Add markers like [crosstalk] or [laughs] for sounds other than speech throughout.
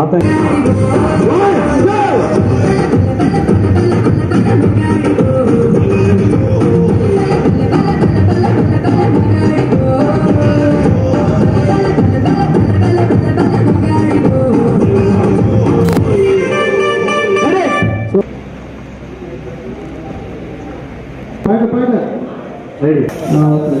Renata. Paga, paga. Aí. Na outra.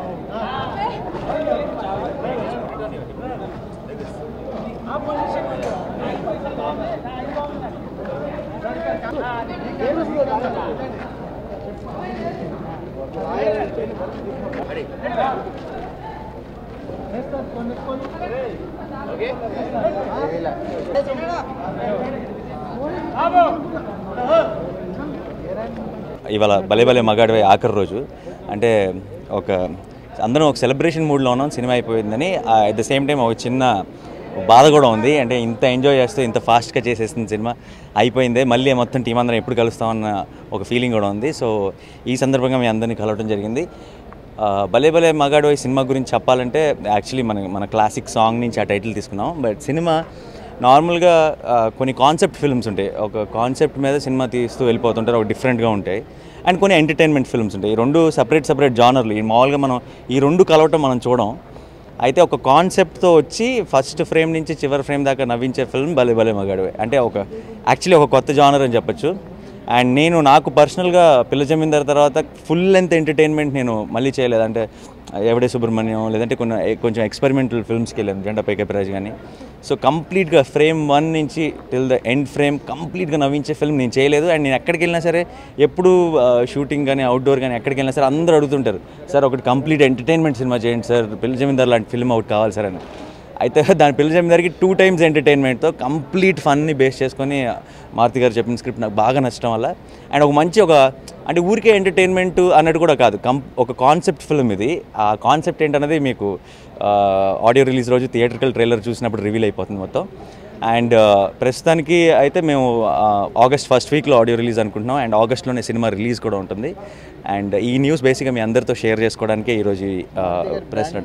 ఇవాళ భలే భలే మగాడివే ఆఖరి రోజు. అంటే ఒక అందరం ఒక సెలబ్రేషన్ మూడ్లో ఉన్నాం సినిమా అయిపోయిందని. అట్ ద సేమ్ టైం ఒక చిన్న బాధ కూడా ఉంది. అంటే ఇంత ఎంజాయ్ చేస్తూ ఇంత ఫాస్ట్గా చేసేస్తుంది సినిమా. అయిపోయిందే. మళ్ళీ మొత్తం టీం అందరం ఎప్పుడు కలుస్తామన్న ఒక ఫీలింగ్ కూడా ఉంది. సో ఈ సందర్భంగా మీ అందరినీ కలవడం జరిగింది. భలే భలే మగాడు ఈ సినిమా గురించి చెప్పాలంటే యాక్చువల్లీ మన మన క్లాసిక్ సాంగ్ నుంచి ఆ టైటిల్ తీసుకున్నాం. బట్ సినిమా నార్మల్గా కొన్ని కాన్సెప్ట్ ఫిల్మ్స్ ఉంటాయి. ఒక కాన్సెప్ట్ మీద సినిమా తీస్తూ వెళ్ళిపోతుంటారు. ఒక డిఫరెంట్గా ఉంటాయి. అండ్ కొన్ని ఎంటర్టైన్మెంట్ ఫిల్మ్స్ ఉంటాయి. ఈ రెండు సపరేట్ సపరేట్ జానర్లు ఈ మామూలుగా మనం ఈ రెండు కలవటం మనం చూడం. అయితే ఒక కాన్సెప్ట్తో వచ్చి ఫస్ట్ ఫ్రేమ్ నుంచి చివరి ఫ్రేమ్ దాకా నవ్వించే ఫిల్మ్ భలే భలే మగాడు అంటే ఒక యాక్చువల్లీ ఒక కొత్త జానర్ అని చెప్పొచ్చు. అండ్ నేను నాకు పర్సనల్గా పిల్ల జమీందార్ తర్వాత ఫుల్ లెంత్ ఎంటర్టైన్మెంట్ నేను మళ్ళీ చేయలేదు. అంటే ఎవడే సుబ్రహ్మణ్యం లేదంటే కొన్ని కొంచెం ఎక్స్పెరిమెంటల్ ఫిల్మ్స్కి వెళ్ళాను జెండా పైకపిరాజ్ కానీ సో కంప్లీట్గా ఫ్రేమ్ వన్ నుంచి టిల్ ద ఎండ్ ఫ్రేమ్ కంప్లీట్గా నవ్వించే ఫిల్మ్ నేను చేయలేదు. అండ్ నేను ఎక్కడికి వెళ్ళినా సరే ఎప్పుడు షూటింగ్ కానీ అవుట్డోర్ కానీ ఎక్కడికి వెళ్ళినా సరే అందరూ అడుగుతుంటారు సార్ ఒకటి కంప్లీట్ ఎంటర్టైన్మెంట్ సినిమా చేయండి సార్ పిల్ల జమీందార్ లాంటి ఫిల్మ్ అవుట్ కావాలి సార్ అని. అయితే [laughs] దాని పిల్ల జమీందార్కి టూ టైమ్స్ ఎంటర్టైన్మెంట్తో కంప్లీట్ ఫన్ని బేస్ చేసుకొని మారుతి గారు చెప్పిన స్క్రిప్ట్ నాకు బాగా నచ్చడం వల్ల. అండ్ ఒక మంచి ఒక అంటే ఊరికే ఎంటర్టైన్మెంట్ అన్నట్టు కూడా కాదు. కం ఒక కాన్సెప్ట్ ఫిల్మ్ ఇది. ఆ కాన్సెప్ట్ ఏంటన్నది మీకు ఆడియో రిలీజ్ రోజు థియేటర్కల్ ట్రైలర్ చూసినప్పుడు రివీల్ అయిపోతుంది మొత్తం. అండ్ ప్రస్తుతానికి అయితే మేము ఆగస్ట్ ఫస్ట్ వీక్లో ఆడియో రిలీజ్ అనుకుంటున్నాం. అండ్ ఆగస్ట్లోనే సినిమా రిలీజ్ కూడా ఉంటుంది. అండ్ ఈ న్యూస్ బేసిక్గా మీ అందరితో షేర్ చేసుకోవడానికే ఈరోజు ప్రెస్